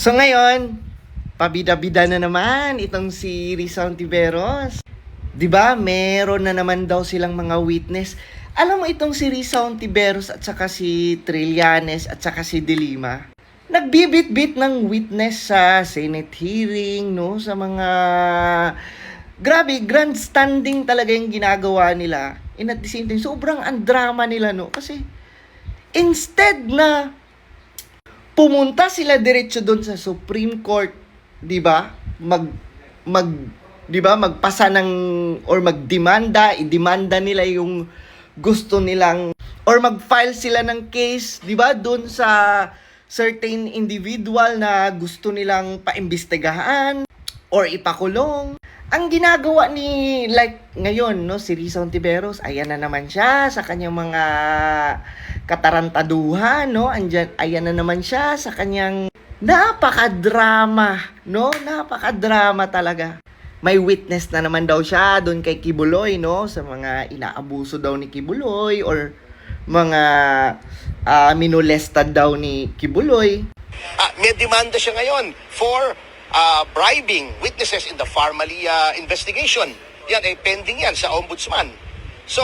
So ngayon, pabida-bida na naman itong si Rizal Tiveros. 'Di ba? Meron na naman daw silang mga witness. Alam mo itong si Rizal Tiveros at saka si Trillanes at saka si Delima. Nagbibit-bit ng witness sa Senate hearing, no? Sa mga grabe, grandstanding talaga yung ginagawa nila. And at the same time, sobrang ang drama nila, no? Kasi instead na pumunta sila diretso doon sa Supreme Court, 'di ba? Mag mag 'di ba? Magpasa ng or magdemanda, idemanda nila yung gusto nilang or mag-file sila ng case, 'di ba? Doon sa certain individual na gusto nilang paimbestigahan or ipakulong. Ang ginagawa ni like ngayon no si Rizal Tiveros, ayan na naman siya sa kanyang mga katarantaduhan, no? Andyan, ayan na naman siya sa kanyang napakadrama, no? Napakadrama talaga. May witness na naman daw siya doon kay Kibuloy, no? Sa mga inaabuso daw ni Kibuloy or mga ah, minolestad daw ni Kibuloy. Ah, may demanda siya ngayon for ah, bribing witnesses in the Pharmalia investigation. Yan ay pending yan sa ombudsman. So,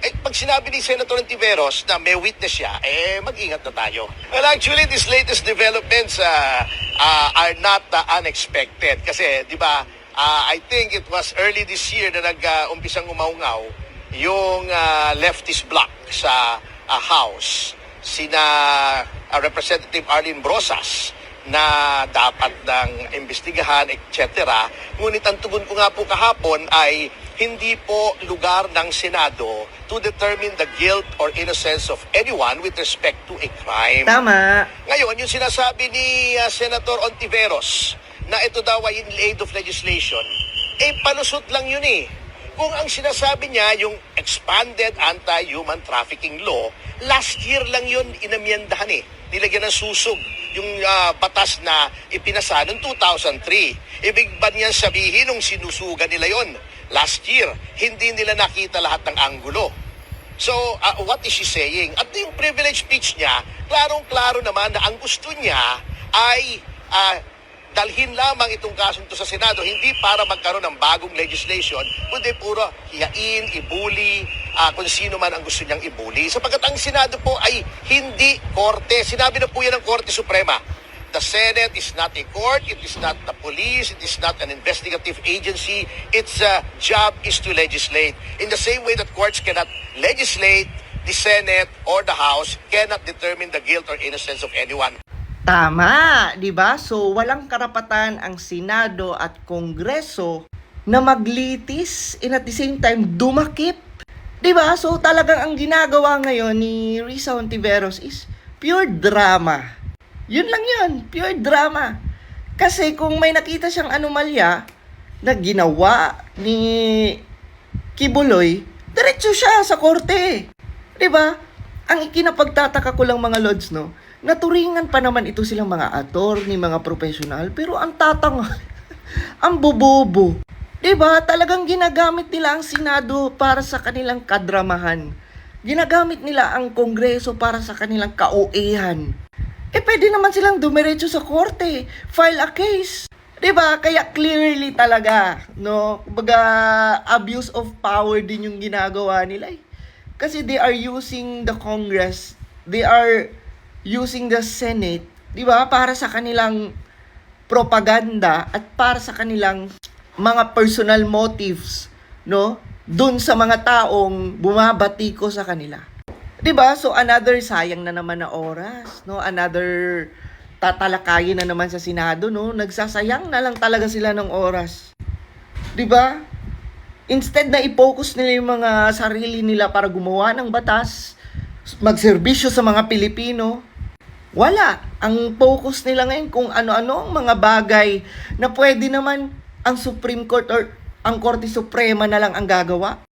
eh, pag sinabi ni Senator Antiveros na may witness siya, eh, mag-ingat na tayo. Well, actually, these latest developments ah, ah, are not ah, unexpected. Kasi, di ba, ah, I think it was early this year na nag-umpisang umaungaw yung ah, leftist bloc sa ah, House. Sina ah, Representative Arlene Brosas na dapat ng imbestigahan, etc. Ngunit ang tugon ko nga po kahapon ay hindi po lugar ng Senado to determine the guilt or innocence of anyone with respect to a crime. Tama. Ngayon, yung sinasabi ni uh, Senator Ontiveros na ito daw ay in aid of legislation, eh palusot lang yun eh. Kung ang sinasabi niya yung expanded anti-human trafficking law, last year lang yun inamyendahan eh. Nilagyan ng susog yung ah, batas na ipinasa noong 2003. Ibig ba niyan sabihin nung sinusugan nila yon last year, hindi nila nakita lahat ng anggulo. So, uh, what is she saying? At yung privilege speech niya, klarong-klaro naman na ang gusto niya ay uh, dalhin lamang itong kasong to sa Senado, hindi para magkaroon ng bagong legislation, kundi puro hiyain, ibuli, ah, kung sino man ang gusto niyang ibuli. Sapagkat ang Senado po ay hindi korte. Sinabi na po yan ng Korte Suprema. The Senate is not a court, it is not the police, it is not an investigative agency. Its uh, job is to legislate. In the same way that courts cannot legislate, the Senate or the House cannot determine the guilt or innocence of anyone. Tama, 'di ba? So walang karapatan ang Senado at Kongreso na maglitis and at the same time dumakip. 'Di ba? So talagang ang ginagawa ngayon ni Risa Ontiveros is pure drama. Yun lang 'yun, pure drama. Kasi kung may nakita siyang anomalya na ginawa ni Kibuloy, diretso siya sa korte. 'Di ba? Ang ikinapagtataka ko lang mga lods, no? Naturingan pa naman ito silang mga attorney, mga profesional, pero ang tatang, ang bobobo. 'Di ba? Talagang ginagamit nila ang Senado para sa kanilang kadramahan. Ginagamit nila ang Kongreso para sa kanilang kaoehan. Eh pwede naman silang dumiretso sa korte, file a case. 'Di ba? Kaya clearly talaga, no? Kumbaga abuse of power din yung ginagawa nila. Eh. Kasi they are using the Congress, they are using the Senate, 'di ba? Para sa kanilang propaganda at para sa kanilang mga personal motives, no? Doon sa mga taong bumabati ko sa kanila. 'Di ba? So another sayang na naman na oras, no? Another tatalakayin na naman sa Senado, no? Nagsasayang na lang talaga sila ng oras. 'Di ba? Instead na i-focus nila yung mga sarili nila para gumawa ng batas, magserbisyo sa mga Pilipino, wala. Ang focus nila ngayon kung ano-ano ang mga bagay na pwede naman ang Supreme Court or ang Korte Suprema na lang ang gagawa.